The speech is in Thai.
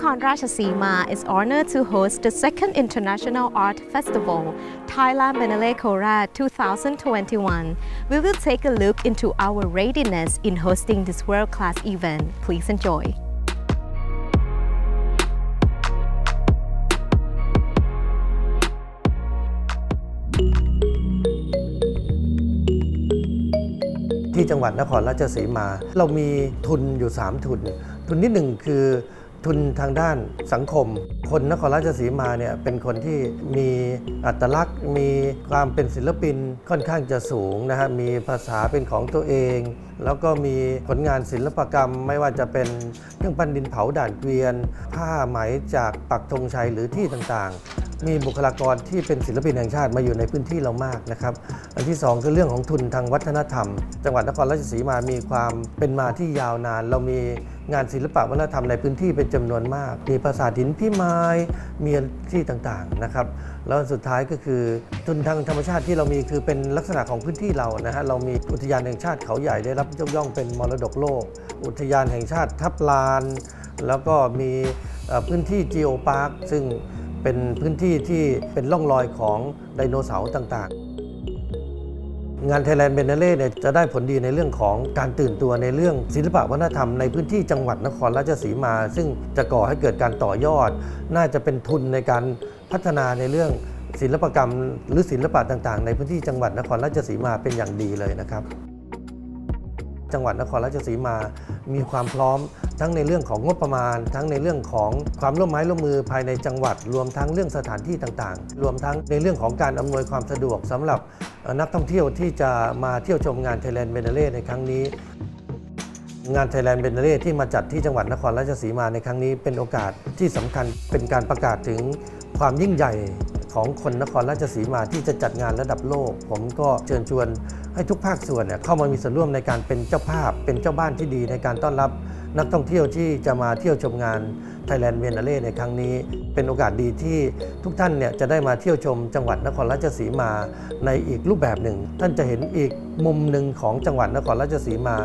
Nakhon Ratchasima is honored to host the second International Art Festival, Thailand Biennale Kora 2021. We will take a look into our readiness in hosting this world-class event. Please enjoy. ที่จังหวัดนครราชสีมา เรามีทุนอยู่ 3 ทุน ทุนที่หนึ่งคือ ทุนทางด้านสังคม คนนครราชสีมาเนี่ยเป็นคนที่มีอัตลักษณ์ มีความเป็นศิลปินค่อนข้างจะสูงนะฮะมีภาษาเป็นของตัวเอง แล้วก็มีผลงานศิลปกรรม ไม่ว่าจะเป็นเครื่องปั้นดินเผาด่านเกวียน ผ้าไหมจากปักธงชัยหรือที่ต่างๆมีบุคลากรที่เป็นศิลปินแห่งชาติมาอยู่ในพื้นที่เรามากนะครับ อันที่สองคือเรื่องของทุนทางวัฒนธรรม จังหวัดนครราชสีมามีความเป็นมาที่ยาวนาน เรามีงานศิลปะวัฒนธรรมในพื้นที่เป็นจำนวนมาก มีปราสาทหินพิมายมีที่ต่างๆนะครับ แล้วสุดท้ายก็คือทุนทางธรรมชาติที่เรามีคือเป็นลักษณะของพื้นที่เรานะฮะเรามีอุทยานแห่งชาติเขาใหญ่ได้รับยกย่องเป็นมรดกโลก อุทยานแห่งชาติทับลาน แล้วก็มีพื้นที่จีโอพาร์คซึ่ง เป็นพื้นที่ที่เป็นร่องรอยของไดโนเสาร์ต่างๆ งาน Thailand b i e n n a l e เนี่ยจะได้ผลดีในเรื่องของการตื่นตัวในเรื่องศิลปะวัฒนธรรมในพื้นที่จังหวัดนครราชสีมา ซึ่งจะก่อให้เกิดการต่อยอด น่าจะเป็นทุนในการพัฒนาในเรื่องศิลปกรรม หรือศิลปะต่างๆ ในพื้นที่จังหวัดนครราชสีมาเป็นอย่างดีเลยนะครับ จังหวัดนครราชสีมามีความพร้อม ทั้งในเรื่องของงบประมาณ ทั้งในเรื่องของความร่วมไม้ร่วมมือภายในจังหวัด รวมทั้งเรื่องสถานที่ต่างๆ รวมทั้งในเรื่องของการอำนวยความสะดวกสำหรับนักท่องเที่ยวที่จะมาเที่ยวชมงาน Thailand b i e n n a l e ในครั้งนี้งาน Thailand b i e n n a l e ที่มาจัดที่จังหวัดนครราชสีมาในครั้งนี้เป็นโอกาสที่สำคัญเป็นการประกาศถึงความยิ่งใหญ่ของคนนครราชสีมาที่จะจัดงานระดับโลก ผมก็เชิญชวนให้ทุกภาคส่วนเข้ามามีส่วนร่วมในการเป็นเจ้าภาพ เป็นเจ้าบ้านที่ดีในการต้อนรับ นักท่องเที่ยวที่จะมาเที่ยวชมงาน Thailand v i e n n a l e ในครั้งนี้ เป็นโอกาสดีที่ทุกท่านเนี่ยจะได้มาเที่ยวชมจังหวัดนครราชสีมาในอีกรูปแบบหนึ่ง ท่านจะเห็นอีกมุมหนึ่งของจังหวัดนครราชสีมา